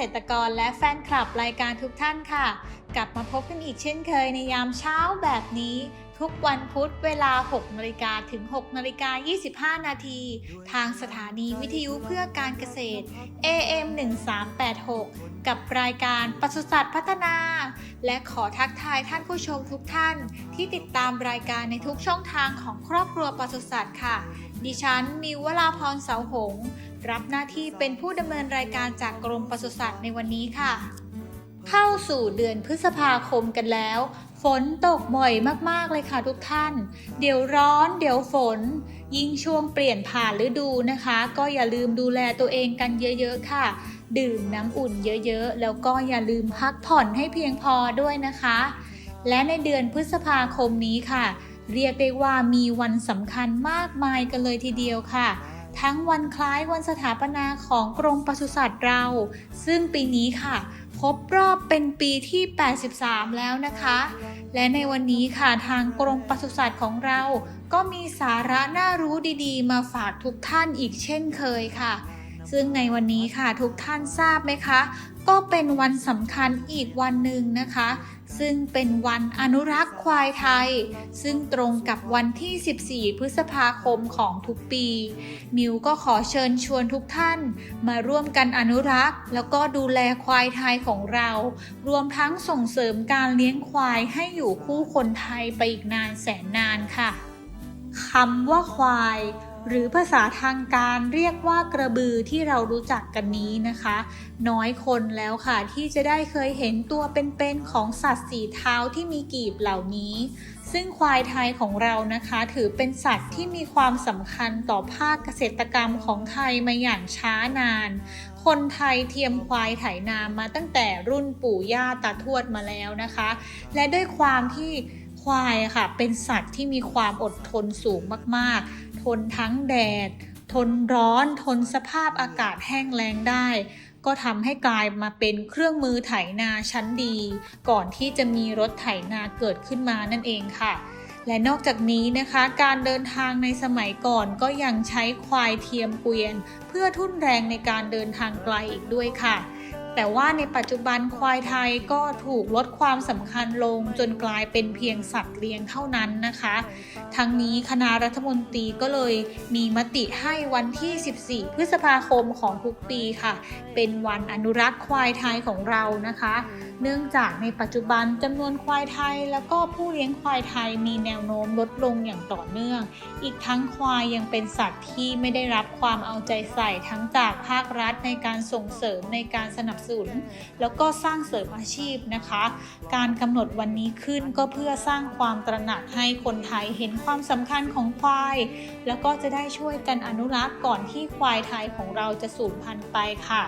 ษตรกรและแฟนคลับรายการทุกท่านค่ะ กลับมาพบกันอีกเช่นเคยในยามเช้าแบบนี้ ทุกวันพุธเวลา 6นาฬิกาถึง6นาฬิกา25 นาที ทางสถานีวิทยุเพื่อการเกษตร AM 1386 กับรายการปศุสัตว์พัฒนา และขอทักทายท่านผู้ชมทุกท่าน ที่ติดตามรายการในทุกช่องทางของครอบครัวปศุสัตว์ค่ะ ดิฉันมิววราพรเสาหงษ์ รับหน้าที่เป็นผู้ดำเนินรายการจากกรมปศุสัตว์ในวันนี้ค่ะ เข้าสู่เดือนพฤษภาคมกันแล้ว ฝนตกบ่อยมากๆเลยค่ะทุกท่าน เดี๋ยวร้อนเดี๋ยวฝน ยิ่งช่วงเปลี่ยนผ่านฤดูนะคะ ก็อย่าลืมดูแลตัวเองกันเยอะๆค่ะ ดื่มน้ำอุ่นเยอะๆ แล้วก็อย่าลืมพักผ่อนให้เพียงพอด้วยนะคะ และในเดือนพฤษภาคมนี้ค่ะ เรียกได้ว่ามีวันสำคัญมากมายกันเลยทีเดียวค่ะ ทั้งวันคล้ายวันสถาปนาของกรมปศุสัตว์เรา ซึ่งปีนี้ค่ะ ครบรอบเป็นปีที่ 83 แล้วนะคะ และในวันนี้ค่ะทางกรมปศุสัตว์ของเรา ก็มีสาระน่ารู้ดีๆ มาฝากทุกท่านอีกเช่นเคยค่ะ ซึ่งในวันนี้ค่ะทุกท่านทราบไหมคะ ก็เป็นวันสำคัญอีกวันหนึ่งนะคะ ซึ่งเป็นวันอนุรักษ์ควายไทย ซึ่งตรงกับวันที่ 14 พฤษภาคมของทุกปี มิวก็ขอเชิญชวนทุกท่าน มาร่วมกันอนุรักษ์ แล้วก็ดูแลควายไทยของเรา รวมทั้งส่งเสริมการเลี้ยงควายให้อยู่คู่คนไทยไปอีกนานแสนนานค่ะคำว่าควาย หรือภาษาทางการเรียกว่ากระบือที่เรารู้จักกันนี้นะคะ น้อยคนแล้วค่ะที่จะได้เคยเห็นตัวเป็นๆของสัตว์สีเท้าที่มีกีบเหล่านี้ ซึ่งควายไทยของเรานะคะ ถือเป็นสัตว์ที่มีความสำคัญต่อภาคเกษตรกรรมของไทยมาอย่างช้านาน คนไทยเทียมควายไถนามาตั้งแต่รุ่นปู่ย่าตาทวดมาแล้วนะคะ และด้วยความที่ควายค่ะเป็นสัตว์ที่มีความอดทนสูงมากๆ ทนทั้งแดด ทนร้อน ทนสภาพอากาศแห้งแล้งได้ ก็ทำให้กลายมาเป็นเครื่องมือไถนาชั้นดี ก่อนที่จะมีรถไถนาเกิดขึ้นมานั่นเองค่ะและนอกจากนี้นะคะการเดินทางในสมัยก่อนก็ยังใช้ควายเทียมเกวียน เพื่อทุ่นแรงในการเดินทางไกลอีกด้วยค่ะ แต่ว่าในปัจจุบันควายไทยก็ถูกลดความสำคัญลงจนกลายเป็นเพียงสัตว์เลี้ยงเท่านั้นนะคะ ทั้งนี้คณะรัฐมนตรีก็เลยมีมติให้วันที่ 14 พฤษภาคมของทุกปีค่ะ เป็นวันอนุรักษ์ควายไทยของเรานะคะ เนื่องจากในปัจจุบันจำนวนควายไทย แล้วก็ผู้เลี้ยงควายไทยมีแนวโน้มลดลงอย่างต่อเนื่อง อีกทั้งควายยังเป็นสัตว์ที่ไม่ได้รับความเอาใจใส่ทั้งจากภาครัฐในการส่งเสริมในการสนับสนุน แล้วก็สร้างเสริมอาชีพนะคะ การกำหนดวันนี้ขึ้นก็เพื่อสร้างความตระหนักให้คนไทยเห็นความสำคัญของควาย แล้วก็จะได้ช่วยกันอนุรักษ์ก่อนที่ควายไทยของเราจะสูญพันธุ์ไปค่ะ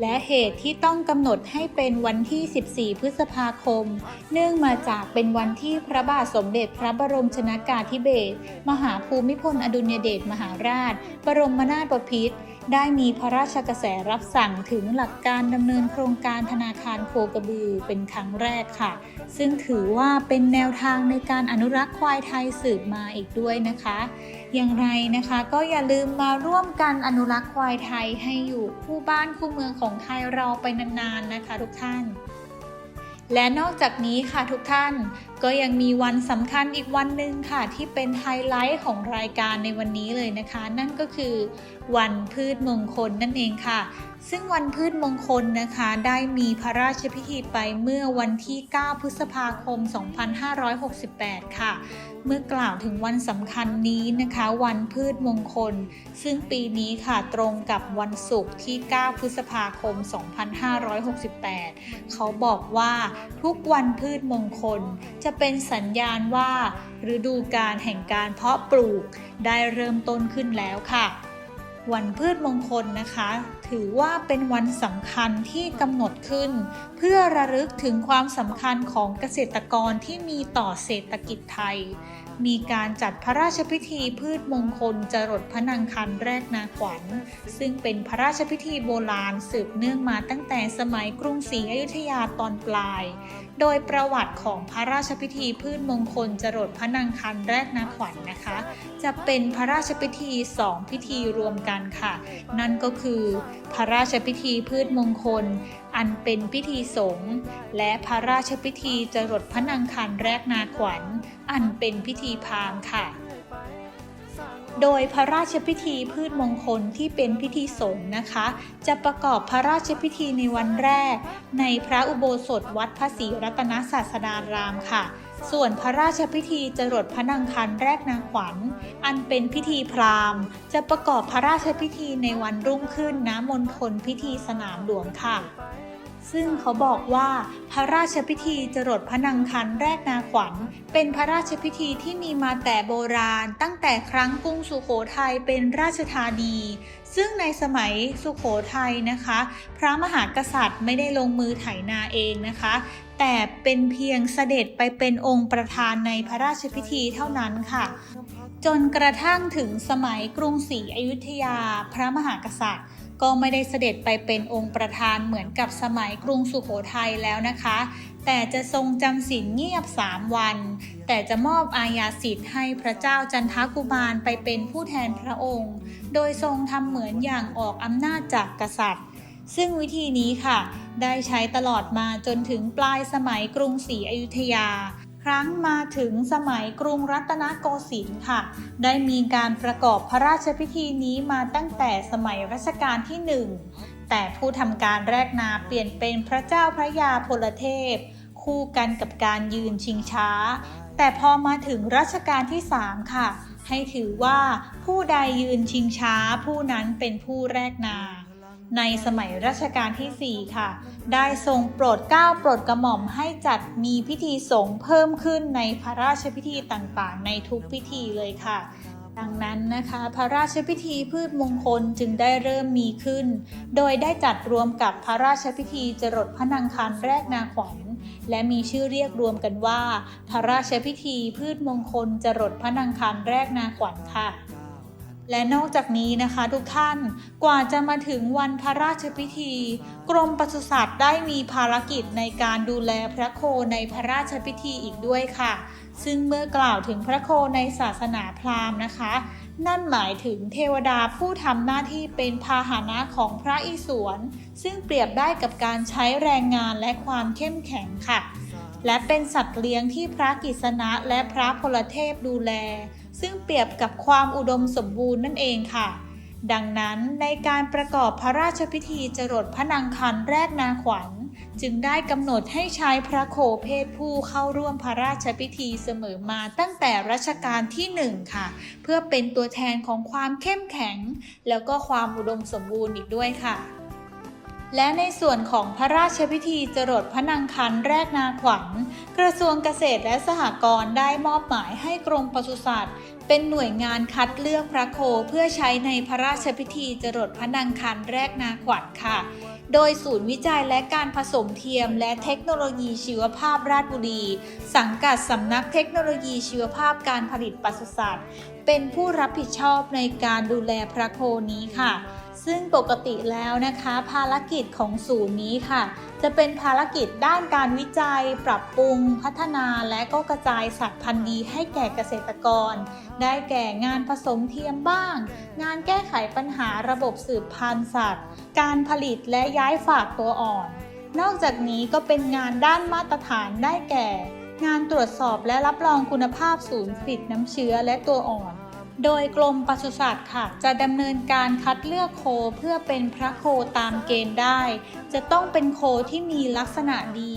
และเหตุที่ต้องกำหนดให้เป็นวันที่ 14 พฤษภาคม เนื่องมาจากเป็นวันที่พระบาทสมเด็จพระบรมชนากาธิเบศรมหาภูมิพลอดุลยเดชมหาราช บรมนาถบพิตรได้มีพระราชกระแสรับสั่งถึงหลักการดำเนินโครงการธนาคารโคกระบือเป็นครั้งแรกค่ะ ซึ่งถือว่าเป็นแนวทางในการอนุรักษ์ควายไทยสืบมาอีกด้วยนะคะ อย่างไรนะคะ ก็อย่าลืมมาร่วมกันอนุรักษ์ควายไทยให้อยู่คู่บ้านคู่เมืองของไทยเราไปนานๆนะคะทุกท่าน และนอกจากนี้ค่ะทุกท่านก็ยังมีวันสำคัญอีกวันหนึ่งค่ะ ที่เป็นไฮไลท์ของรายการในวันนี้เลยนะคะ นั่นก็คือวันพืชมงคลนั่นเองค่ะ ซึ่งวันพืชมงคลนะคะได้มีพระราชพิธีไปเมื่อวันที่ 9 พฤษภาคม 2568 ค่ะ เมื่อกล่าวถึงวันสำคัญนี้นะคะ วันพืชมงคล ซึ่งปีนี้ค่ะตรงกับวันศุกร์ที่ 9 พฤษภาคม 2568 เขาบอกว่าทุกวันพืชมงคล จะเป็นสัญญาณว่าฤดูกาลแห่งการเพาะปลูกได้เริ่มต้นขึ้นแล้วค่ะ วันพืชมงคลนะคะ ถือว่าเป็นวันสำคัญที่กำหนดขึ้น เพื่อระลึกถึงความสำคัญของเกษตรกรที่มีต่อเศรษฐกิจไทย มีการจัดพระราชพิธีพืชมงคลจรดพระนางคันแรกนาขวัญ ซึ่งเป็นพระราชพิธีโบราณสืบเนื่องมาตั้งแต่สมัยกรุงศรีอยุธยาตอนปลาย โดยประวัติของพระราชพิธีพืชมงคลจรดพระนางคันแรกนาขวัญนนะคะ จะเป็นพระราชพิธีสองพิธีรวมกันค่ะ นั่นก็คือ พระราชพิธีพืชมงคล อันเป็นพิธีสงฆ์และพระราชพิธีจรดพระนางคันแรกนาขวัญ อันเป็นพิธีพราหมณ์ค่ะ โดยพระราชพิธีพืชมงคลที่เป็นพิธีสงฆ์นะคะ จะประกอบพระราชพิธีในวันแรก ในพระอุโบสถวัดพระศรีรัตนศาสดารามค่ะ ส่วนพระราชพิธีจรดพระนางคันแรกนางขวัญ อันเป็นพิธีพราหมณ์ จะประกอบพระราชพิธีในวันรุ่งขึ้นณมณฑลพิธีสนามหลวงค่ะ ซึ่งเขาบอกว่าพระราชพิธีจรดพระนางคันแรกนาขวัญ เป็นพระราชพิธีที่มีมาแต่โบราณ ตั้งแต่ครั้งกรุงสุโขทัยเป็นราชธานี ซึ่งในสมัยสุโขทัยนะคะ พระมหากษัตริย์ไม่ได้ลงมือไถนาเองนะคะ แต่เป็นเพียงเสด็จไปเป็นองค์ประธานในพระราชพิธีเท่านั้นค่ะ จนกระทั่งถึงสมัยกรุงศรีอยุธยาพระมหากษัตริย์ ก็ไม่ได้เสด็จไปเป็นองค์ประธานเหมือนกับสมัยกรุงสุโขทัยแล้วนะคะ แต่จะทรงจำศีลเงียบสามวัน แต่จะมอบอาญาสิทธิ์ให้พระเจ้าจันทกุมารไปเป็นผู้แทนพระองค์ โดยทรงทำเหมือนอย่างออกอำนาจจากกษัตริย์ซึ่งวิธีนี้ค่ะ ได้ใช้ตลอดมาจนถึงปลายสมัยกรุงศรีอยุธยา ครั้งมาถึงสมัยกรุงรัตนโกสินทร์ค่ะ ได้มีการประกอบพระราชพิธีนี้มาตั้งแต่สมัยรัชกาลที่หนึ่งแต่ผู้ทำการแรกนาเปลี่ยนเป็นพระเจ้าพระยาพลเทพ คู่กันกับการยืนชิงช้า แต่พอมาถึงรัชกาลที่3ค่ะ ให้ถือว่าผู้ใดยืนชิงช้าผู้นั้นเป็นผู้แรกนา ในสมัยรัชกาลที่ 4 ค่ะ ได้ทรงโปรดเกล้าโปรดกระหม่อมให้จัดมีพิธีสงฆ์เพิ่มขึ้นในพระราชพิธีต่างๆ ในทุกพิธีเลยค่ะ ดังนั้นนะคะ พระราชพิธีพืชมงคลจึงได้เริ่มมีขึ้น โดยได้จัดรวมกับพระราชพิธีจรดพระนางคันแรกนาขวัญและมีชื่อเรียกรวมกันว่า พระราชพิธีพืชมงคลจรดพระนางคันแรกนาขวัญค่ะ และนอกจากนี้นะคะทุกท่านกว่าจะมาถึงวันพระราชพิธี กรมปศุสัตว์ได้มีภารกิจในการดูแลพระโคในพระราชพิธีอีกด้วยค่ะ ซึ่งเมื่อกล่าวถึงพระโคในศาสนาพราหมณ์นะคะ นั่นหมายถึงเทวดาผู้ทำหน้าที่เป็นพาหนะของพระอิศวรซึ่งเปรียบได้กับการใช้แรงงานและความเข้มแข็งค่ะ และเป็นสัตว์เลี้ยงที่พระกิษณะและพระพลเทพดูแล ซึ่งเปรียบกับความอุดมสมบูรณ์นั่นเองค่ะ ดังนั้นในการประกอบพระราชพิธีจรดพระนางคันแรกนาขวัญ จึงได้กำหนดให้ใช้พระโคเพศผู้เข้าร่วมพระราชพิธีเสมอมาตั้งแต่รัชกาลที่หนึ่งค่ะ เพื่อเป็นตัวแทนของความเข้มแข็ง แล้วก็ความอุดมสมบูรณ์อีกด้วยค่ะ และในส่วนของพระราชพิธีจรดพระนางคันแรกนาขวัญ กระทรวงเกษตรและสหกรณ์ได้มอบหมายให้กรมปศุสัตว์ เป็นหน่วยงานคัดเลือกพระโคเพื่อใช้ในพระราชพิธีจรดพระนางคันแรกนาขวัญค่ะ โดยศูนย์วิจัยและการผสมเทียมและเทคโนโลยีชีวภาพราชบุรี สังกัดสำนักเทคโนโลยีชีวภาพการผลิตปศุสัตว์ เป็นผู้รับผิดชอบในการดูแลพระโคนี้ค่ะ ซึ่งปกติแล้วนะคะ ภารกิจของศูนย์นี้ค่ะ จะเป็นภารกิจด้านการวิจัย ปรับปรุง พัฒนาและก็กระจายสัตว์พันธุ์ดีให้แก่เกษตรกร ได้แก่งานผสมเทียมบ้าง งานแก้ไขปัญหาระบบสืบพันธุ์สัตว์ การผลิตและย้ายฝากตัวอ่อน นอกจากนี้ก็เป็นงานด้านมาตรฐานได้แก่ งานตรวจสอบและรับรองคุณภาพศูนย์ผลิตน้ำเชื้อและตัวอ่อน โดยกรมปศุสัตว์ค่ะ จะดำเนินการคัดเลือกโคเพื่อเป็นพระโคตามเกณฑ์ได้ จะต้องเป็นโคที่มีลักษณะดี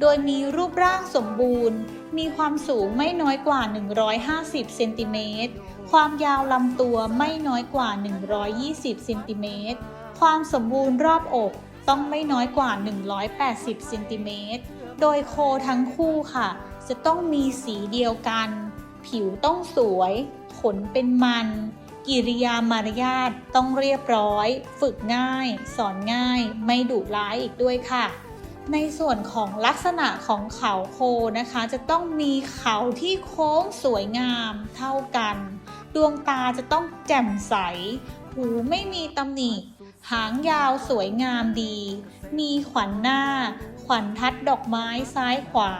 โดยมีรูปร่างสมบูรณ์ มีความสูงไม่น้อยกว่า 150เซนติเมตรความยาวลำตัวไม่น้อยกว่า 120เซนติเมตรความสมบูรณ์รอบอกต้องไม่น้อยกว่า 180เซนติเมตร โดยโคทั้งคู่ค่ะ จะต้องมีสีเดียวกัน ผิวต้องสวย ขนเป็นมัน กิริยามารยาทต้องเรียบร้อย ฝึกง่าย สอนง่าย ไม่ดุร้ายอีกด้วยค่ะ ในส่วนของลักษณะของเขาโคนะคะ จะต้องมีเขาที่โค้งสวยงามเท่ากัน ดวงตาจะต้องแจ่มใส หูไม่มีตำหนิหางยาวสวยงามดี มีขวัญหน้า ขวัญทัดดอกไม้ซ้ายขวา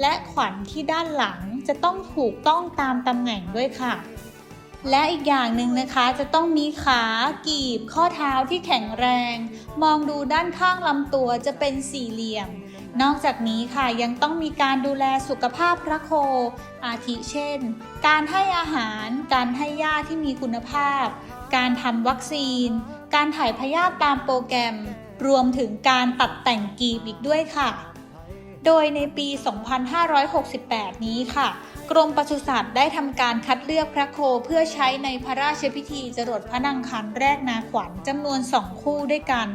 และขวัญที่ด้านหลังจะต้องถูกต้องตามตำแหน่งด้วยค่ะ และอีกอย่างหนึ่งนะคะจะต้องมีขากีบข้อเท้าที่แข็งแรง มองดูด้านข้างลำตัวจะเป็นสี่เหลี่ยม นอกจากนี้ค่ะยังต้องมีการดูแลสุขภาพพระโค อาทิเช่น การให้อาหาร การให้ยาที่มีคุณภาพ การทำวัคซีน การถ่ายพยาธิตามโปรแกรม รวมถึงการตัดแต่งกีบอีกด้วยค่ะ โดยในปี 2568 นี้ค่ะ กรมปศุสัตว์ได้ทำการคัดเลือกพระโคเพื่อใช้ในพระราชพิธีจรดพระนางคันแรกนาขวัญจำนวนสองคู่ด้วยกัน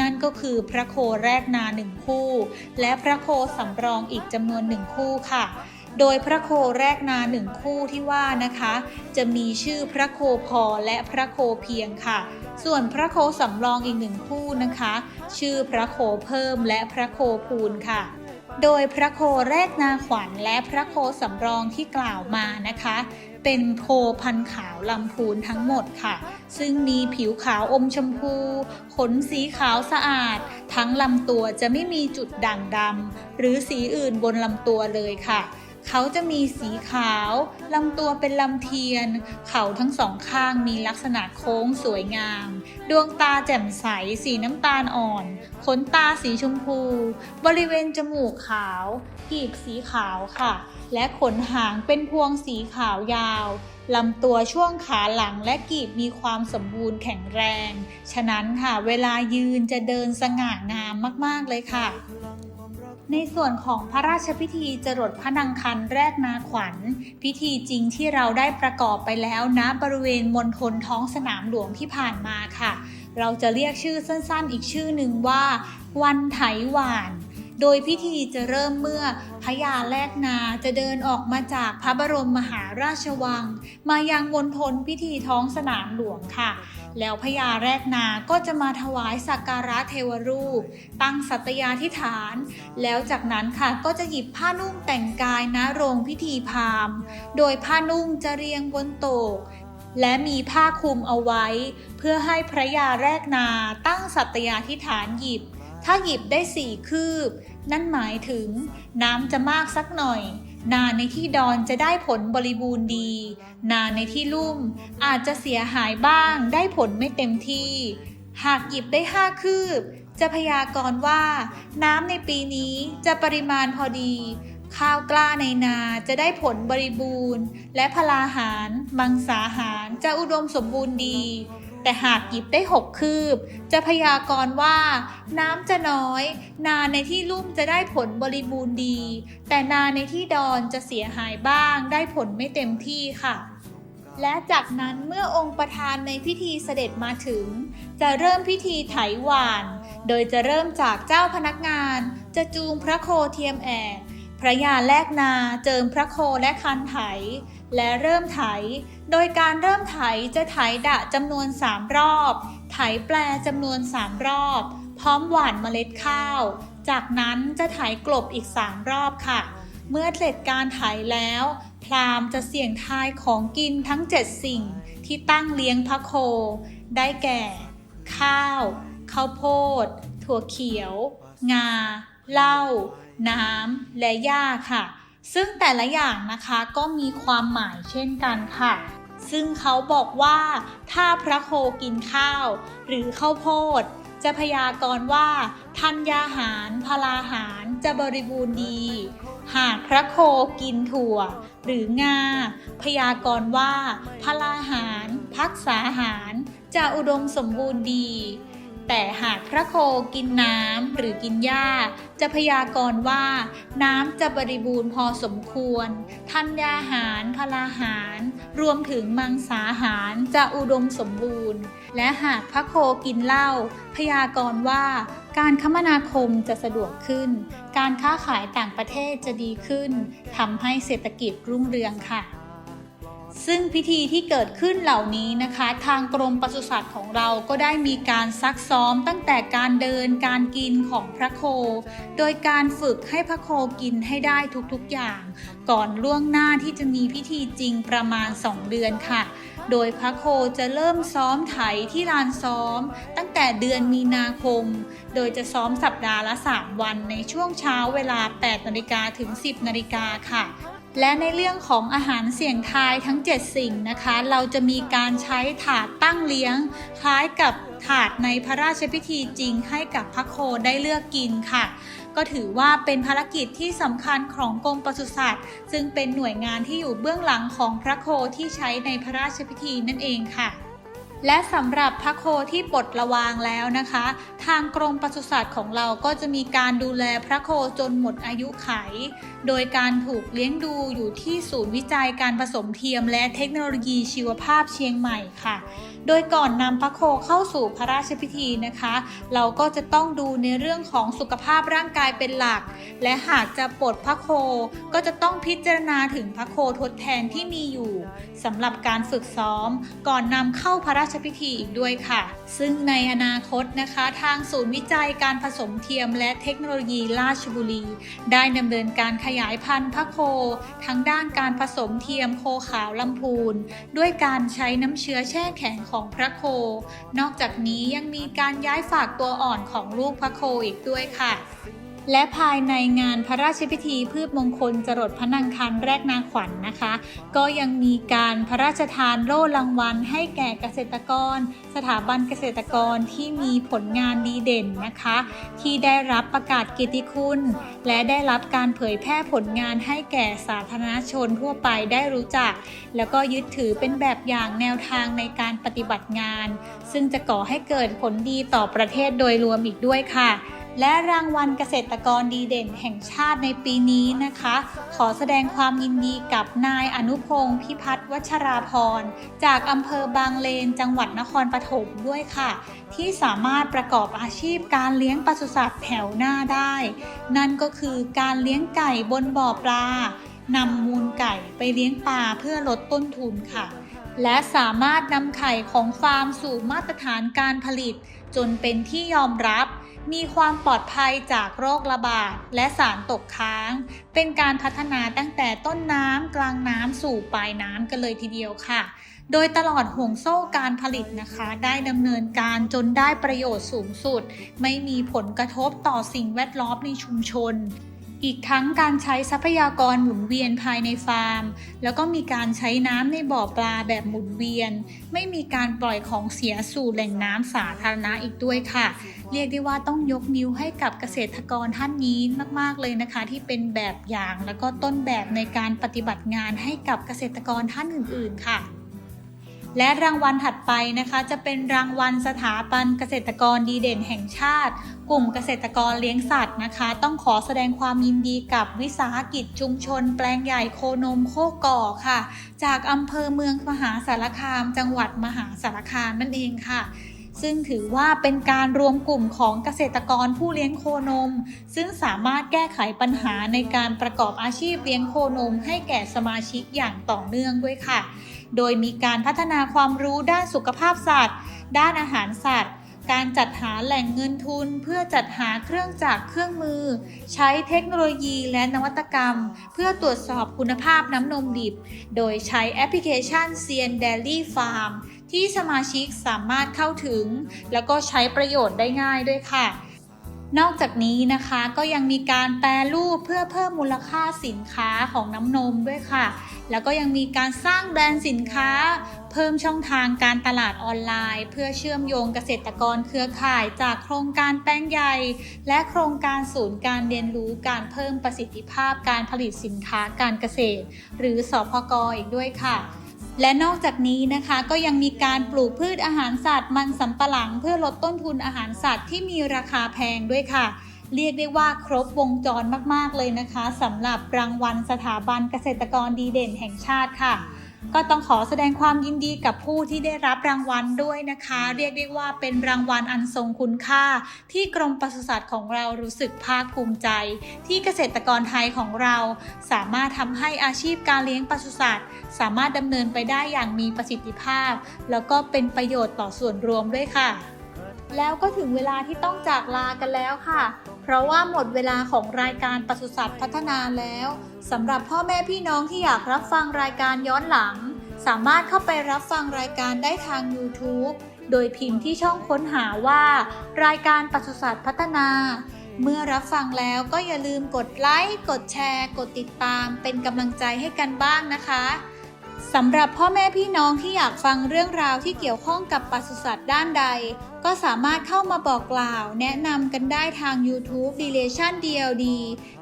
นั่นก็คือพระโคแรกนาหนึ่งคู่ และพระโคสำรองอีกจำนวนหนึ่งคู่ค่ะโดยพระโคแรกนาหนึ่งคู่ที่ว่านะคะ จะมีชื่อพระโคพอและพระโคเพียงค่ะ ส่วนพระโคสำรองอีกหนึ่งคู่นะคะ ชื่อพระโคเพิ่มและพระโคพูนค่ะ โดยพระโคแรกนาขวัญและพระโคสำรองที่กล่าวมานะคะ เป็นโคพันขาวลำพูนทั้งหมดค่ะ ซึ่งมีผิวขาวอมชมพู ขนสีขาวสะอาด ทั้งลำตัวจะไม่มีจุดด่างดำหรือสีอื่นบนลำตัวเลยค่ะ เขาจะมีสีขาวลำตัวเป็นลำเทียน เขาทั้งสองข้างมีลักษณะโค้งสวยงาม ดวงตาแจ่มใสสีน้ำตาลอ่อน ขนตาสีชมพู บริเวณจมูกขาวกีบสีขาวค่ะ และขนหางเป็นพวงสีขาวยาวลำตัวช่วงขาหลังและกีบมีความสมบูรณ์แข็งแรง ฉะนั้นค่ะเวลายืนจะเดินสง่างามมาก ๆ เลยค่ะ ในส่วนของพระราชพิธีจรดพระนางคันแรกนาขวัญ พิธีจริงที่เราได้ประกอบไปแล้วณบริเวณมณฑลท้องสนามหลวงที่ผ่านมาค่ะ เราจะเรียกชื่อสั้นๆ อีกชื่อหนึ่งว่า วันไถหวาน โดยพิธีจะเริ่มเมื่อพญาแลกนาจะเดินออกมาจากพระบรมมหาราชวัง มายังมณฑลพิธีท้องสนามหลวงค่ะ แล้วพญาแรกนาก็จะมาถวายสักการะเทวรูป ตั้งสัตยาธิฐาน แล้วจากนั้นค่ะก็จะหยิบผ้านุ่งแต่งกายณโรงพิธีพราหมณ์ โดยผ้านุ่งจะเรียงบนโตกและมีผ้าคลุมเอาไว้ เพื่อให้พระยาแรกนาตั้งสัตยาธิฐานหยิบ ถ้าหยิบได้สี่คืบ นั่นหมายถึงน้ำจะมากสักหน่อย นาในที่ดอนจะได้ผลบริบูรณ์ดี นาในที่ลุ่มอาจจะเสียหายบ้างได้ผลไม่เต็มที่ หากหยิบได้ห้าคืบ จะพยากรณ์ว่า น้ำในปีนี้จะปริมาณพอดี ข้าวกล้าในนาจะได้ผลบริบูรณ์ และพลาหาร มังสาหารจะอุดมสมบูรณ์ดี แต่หากหยิบได้หกคืบ จะพยากรณ์ว่า น้ำจะน้อย นาในที่ลุ่มจะได้ผลบริบูรณ์ดี แต่นาในที่ดอนจะเสียหายบ้าง ได้ผลไม่เต็มที่ค่ะ และจากนั้นเมื่อองค์ประธานในพิธีเสด็จมาถึง จะเริ่มพิธีไถหวาน โดยจะเริ่มจากเจ้าพนักงาน จะจูงพระโคเทียมแอก พระยาแลกนาเจิมพระโคและคันไถ และเริ่มไถ โดยการเริ่มไถจะไถดะจำนวน 3 รอบ ไถแปลจำนวน 3 รอบ พร้อมหว่านเมล็ดข้าว จากนั้นจะไถกลบอีก 3 รอบค่ะ เมื่อเสร็จการไถแล้ว พราหมณ์จะเสี่ยงทายของกินทั้ง 7 สิ่งที่ตั้งเลี้ยงพระโค ได้แก่ ข้าวข้าวโพด ถั่วเขียว งา เหล้า น้ำและหญ้าค่ะ ซึ่งแต่ละอย่างนะคะก็มีความหมายเช่นกันค่ะ ซึ่งเขาบอกว่า ถ้าพระโคกินข้าว หรือข้าวโพด จะพยากรณ์ว่าธัญญาหารพลาหารจะบริบูรณ์ดี หากพระโคกินถั่ว หรืองา พยากรณ์ว่าพลาหารพักษาหารจะอุดมสมบูรณ์ดี แต่หากพระโคกินน้ำหรือกินหญ้า จะพยากรณ์ว่า น้ำจะบริบูรณ์พอสมควร ธัญญาหารพลาหาร รวมถึงมังสาหารจะอุดมสมบูรณ์ และหากพระโคกินเหล้าพยากรณ์ว่าการคมนาคมจะสะดวกขึ้น การค้าขายต่างประเทศจะดีขึ้นทำให้เศรษฐกิจรุ่งเรืองค่ะ ซึ่งพิธีที่เกิดขึ้นเหล่านี้นะคะ ทางกรมปศุสัตว์ของเราก็ได้มีการซักซ้อมตั้งแต่การเดินการกินของพระโค โดยการฝึกให้พระโคกินให้ได้ทุกๆอย่าง ก่อนล่วงหน้าที่จะมีพิธีจริงประมาณ 2 เดือนค่ะ โดยพระโคจะเริ่มซ้อมไถที่ลานซ้อม ตั้งแต่เดือนมีนาคม โดยจะซ้อมสัปดาห์ละ 3 วันในช่วงเช้าเวลา8นาฬิกาถึง 10นาฬิกาค่ะ และในเรื่องของอาหารเสี่ยงทายทั้ง 7 สิ่งนะคะ เราจะมีการใช้ถาดตั้งเลี้ยง คล้ายกับถาดในพระราชพิธีจริงให้กับพระโคได้เลือกกินค่ะ ก็ถือว่าเป็นภารกิจที่สำคัญของกรมปศุสัตว์ซึ่งเป็นหน่วยงานที่อยู่เบื้องหลังของพระโคที่ใช้ในพระราชพิธีนั่นเองค่ะ และสำหรับพระโคที่ปลดระวางแล้วนะคะ ทางกรมปศุสัตว์ของเราก็จะมีการดูแลพระโคจนหมดอายุไข โดยการถูกเลี้ยงดูอยู่ที่ศูนย์วิจัยการผสมเทียมและเทคโนโลยีชีวภาพเชียงใหม่ค่ะ โดยก่อนนำพระโคเข้าสู่พระราชพิธีนะคะ เราก็จะต้องดูในเรื่องของสุขภาพร่างกายเป็นหลัก และหากจะปลดพระโคก็จะต้องพิจารณาถึงพระโคทดแทนที่มีอยู่สำหรับการฝึกซ้อม ก่อนนำเข้าพระราชพิธีอีกด้วยค่ะ ซึ่งในอนาคตนะคะ ทางศูนย์วิจัยการผสมเทียมและเทคโนโลยีราชบุรี ได้ดำเนินการขยายพันธุ์พระโค ทั้งด้านการผสมเทียมโคขาวลำพูน ด้วยการใช้น้ำเชื้อแช่แข็งของพระโค นอกจากนี้ยังมีการย้ายฝากตัวอ่อนของลูกพระโคอีกด้วยค่ะ และภายในงานพระราชพิธีพืชมงคลจรดพระนังคันแรกนาขวัญนนะคะ ก็ยังมีการพระราชทานโล่รางวัล ให้แก่เกษตรกร สถาบันเกษตรกรที่มีผลงานดีเด่นนะคะ ที่ได้รับประกาศเกียรติคุณ และได้รับการเผยแพร่ผลงานให้แก่สาธารณชนทั่วไปได้รู้จัก แล้วก็ยึดถือเป็นแบบอย่างแนวทางในการปฏิบัติงาน ซึ่งจะก่อให้เกิดผลดีต่อประเทศโดยรวมอีกด้วยค่ะ และรางวัลเกษตรกรดีเด่นแห่งชาติในปีนี้นะคะ ขอแสดงความยินดีกับนายอนุพงศ์พิพัฒน์วัชราพร จากอำเภอบางเลนจังหวัดนครปฐมด้วยค่ะ ที่สามารถประกอบอาชีพการเลี้ยงปศุสัตว์แถวหน้าได้ นั่นก็คือการเลี้ยงไก่บนบ่อปลานำมูลไก่ไปเลี้ยงปลาเพื่อลดต้นทุนค่ะ และสามารถนำไข่ของฟาร์มสู่มาตรฐานการผลิต จนเป็นที่ยอมรับ มีความปลอดภัยจากโรคระบาดและสารตกค้าง เป็นการพัฒนาตั้งแต่ต้นน้ำกลางน้ำสู่ปลายน้ำกันเลยทีเดียวค่ะ โดยตลอดห่วงโซ่การผลิตนะคะ ได้ดำเนินการจนได้ประโยชน์สูงสุด ไม่มีผลกระทบต่อสิ่งแวดล้อมในชุมชน อีกทั้งการใช้ทรัพยากรหมุนเวียนภายในฟาร์ม แล้วก็มีการใช้น้ำในบ่อปลาแบบหมุนเวียน ไม่มีการปล่อยของเสียสู่แหล่งน้ำสาธารณะอีกด้วยค่ะ เรียกได้ว่าต้องยกนิ้วให้กับเกษตรกรท่านนี้มาก ๆ เลยนะคะ ที่เป็นแบบอย่างแล้วก็ต้นแบบในการปฏิบัติงานให้กับเกษตรกรท่านอื่น ๆ ค่ะ และรางวัลถัดไปนะคะจะเป็นรางวัลสถาบันเกษตรกรดีเด่นแห่งชาติ กลุ่มเกษตรกรเลี้ยงสัตว์นะคะ ต้องขอแสดงความยินดีกับวิสาหกิจชุมชน แปลงใหญ่โคนมโคก่อค่ะ จากอำเภอเมืองมหาสารคาม จังหวัดมหาสารคามนั่นเองค่ะซึ่งถือว่าเป็นการรวมกลุ่มของเกษตรกรผู้เลี้ยงโคนม ซึ่งสามารถแก้ไขปัญหาในการประกอบอาชีพเลี้ยงโคนมให้แก่สมาชิกอย่างต่อเนื่องด้วยค่ะ โดยมีการพัฒนาความรู้ด้านสุขภาพสัตว์ ด้านอาหารสัตว์ การจัดหาแหล่งเงินทุน เพื่อจัดหาเครื่องจักรเครื่องมือ ใช้เทคโนโลยีและนวัตกรรม เพื่อตรวจสอบคุณภาพน้ำนมดิบ โดยใช้แอปพลิเคชัน c n Dairy Farm ที่สมาชิกสามารถเข้าถึง แล้วก็ใช้ประโยชน์ได้ง่ายด้วยค่ะนอกจากนี้นะคะก็ยังมีการแปรรูปเพื่อเพิ่มมูลค่าสินค้าของน้ำนมด้วยค่ะ แล้วก็ยังมีการสร้างแบรนด์สินค้า เพิ่มช่องทางการตลาดออนไลน์ เพื่อเชื่อมโยงเกษตรกรเครือข่ายจากโครงการแป้งใหญ่ และโครงการศูนย์การเรียนรู้การเพิ่มประสิทธิภาพการผลิตสินค้าการเกษตร หรือสพกอีกด้วยค่ะและนอกจากนี้นะคะก็ยังมีการปลูกพืชอาหารสัตว์มันสำปะหลัง เพื่อลดต้นทุนอาหารสัตว์ที่มีราคาแพงด้วยค่ะ เรียกได้ว่าครบวงจรมากๆเลยนะคะสำหรับรางวัลสถาบันเกษตรกรดีเด่นแห่งชาติค่ะ ก็ต้องขอแสดงความยินดีกับผู้ที่ได้รับรางวัลด้วยนะคะ เรียกได้ว่าเป็นรางวัลอันทรงคุณค่า ที่กรมปศุสัตว์ของเรารู้สึกภาคภูมิใจ ที่เกษตรกรไทยของเรา สามารถทำให้อาชีพการเลี้ยงปศุสัตว์ สามารถดำเนินไปได้อย่างมีประสิทธิภาพ แล้วก็เป็นประโยชน์ต่อส่วนรวมด้วยค่ะ แล้วก็ถึงเวลาที่ต้องจากลากันแล้วค่ะ เพราะว่าหมดเวลาของรายการปศุสัตว์พัฒนาแล้วสำหรับพ่อแม่พี่น้องที่อยากรับฟังรายการย้อนหลัง สามารถเข้าไปรับฟังรายการได้ทาง YouTube โดยพิมพ์ที่ช่องค้นหาว่า รายการปศุสัตว์พัฒนา เมื่อรับฟังแล้วก็อย่าลืมกดไลค์ กดแชร์ กดติดตาม เป็นกำลังใจให้กันบ้างนะคะสำหรับพ่อแม่พี่น้องที่อยากฟังเรื่องราวที่เกี่ยวข้องกับปศุสัตว์ด้านใด ก็สามารถเข้ามาบอกกล่าว แนะนำกันได้ทาง YouTube Relation DLD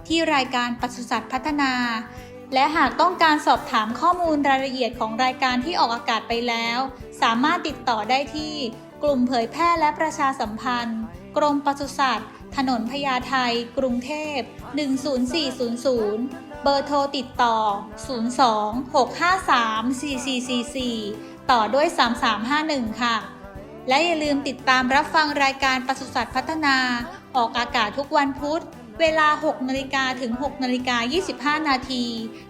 ที่รายการปศุสัตว์พัฒนา และหากต้องการสอบถามข้อมูลรายละเอียดของรายการที่ออกอากาศไปแล้ว สามารถติดต่อได้ที่ กลุ่มเผยแพร่และประชาสัมพันธ์ กรมปศุสัตว์ ถนนพญาไทกรุงเทพ 10400 เบอร์โทรติดต่อ 02-653-4444 ต่อด้วย 3351 ค่ะ และอย่าลืมติดตามรับฟังรายการปศุสัตว์พัฒนา ออกอากาศทุกวันพุธ เวลา 6นาฬิกาถึง6นาฬิกา25 นาที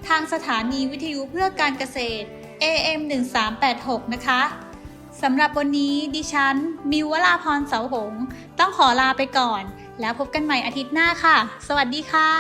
ทางสถานีวิทยุเพื่อการเกษตร AM 1386 นะคะ สำหรับวันนี้ดิฉัน มิววราพรเสาหง ต้องขอลาไปก่อน แล้วพบกันใหม่อาทิตย์หน้าค่ะ สวัสดีค่ะ